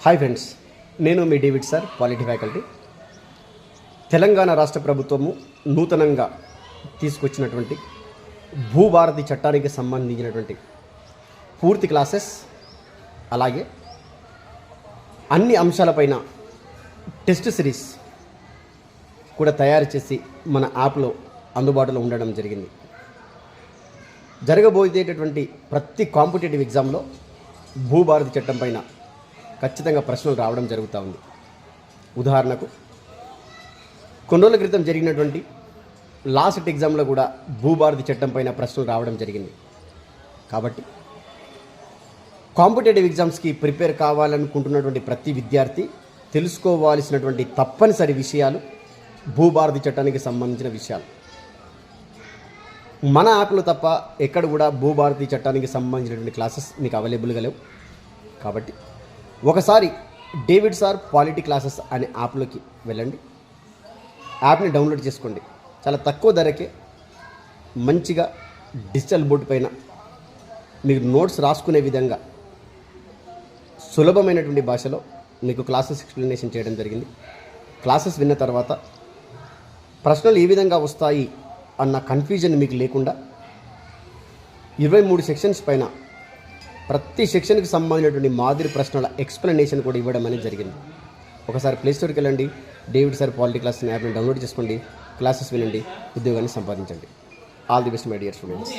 Hi friends నేను మీ David sir polity faculty Telangana రాష్ట్ర ప్రభుత్వము నూతనంగా తీసుకొచ్చినటువంటి భూభారతి చట్టానికి సంబంధించినటువంటి పూర్తి క్లాసెస్ అలాగే అన్ని అంశాలపైన టెస్ట్ సిరీస్ కూడా తయారు చేసి మన యాప్లో అందుబాటులో ఉండడం జరిగింది. జరగబోయేటటువంటి ప్రతి కాంపిటేటివ్ ఎగ్జామ్లో భూభారతి చట్టం పైన ఖచ్చితంగా ప్రశ్నలు రావడం జరుగుతూ ఉంది. ఉదాహరణకు కొన్ని రోజుల క్రితం జరిగినటువంటి లాస్ట్ ఎగ్జామ్లో కూడా భూభారతి చట్టం పైన ప్రశ్నలు రావడం జరిగింది. కాబట్టి కాంపిటేటివ్ ఎగ్జామ్స్కి ప్రిపేర్ కావాలనుకుంటున్నటువంటి ప్రతి విద్యార్థి తెలుసుకోవాల్సినటువంటి తప్పనిసరి విషయాలు భూభారతి చట్టానికి సంబంధించిన విషయాలు. మన యాప్లో తప్ప ఎక్కడ కూడా భూభారతి చట్టానికి సంబంధించినటువంటి క్లాసెస్ మీకు అవైలబుల్గా లేవు. కాబట్టి ఒకసారి డేవిడ్ సార్ పాలిటీ క్లాసెస్ అనే యాప్లోకి వెళ్ళండి. యాప్ని డౌన్లోడ్ చేసుకోండి. చాలా తక్కువ ధరకే మంచిగా డిజిటల్ బోర్డు పైన మీకు నోట్స్ రాసుకునే విధంగా సులభమైనటువంటి భాషలో మీకు క్లాసెస్ ఎక్స్ప్లెనేషన్ చేయడం జరిగింది. క్లాసెస్ విన్న తర్వాత ప్రశ్నలు ఏ విధంగా వస్తాయి అన్న కన్ఫ్యూజన్ మీకు లేకుండా ఇరవై మూడు సెక్షన్స్ పైన ప్రతి సెక్షన్కి సంబంధించినటువంటి మాదిరి ప్రశ్నల ఎక్స్ప్లెనేషన్ కూడా ఇవ్వడం అనేది జరిగింది. ఒకసారి ప్లే స్టోర్కి వెళ్ళండి. డేవిడ్ సార్ పాలిటీ క్లాస్ యాప్ని డౌన్లోడ్ చేసుకోండి. క్లాసెస్ వినండి. ఉద్యోగాన్ని సంపాదించండి. All the best my dear students.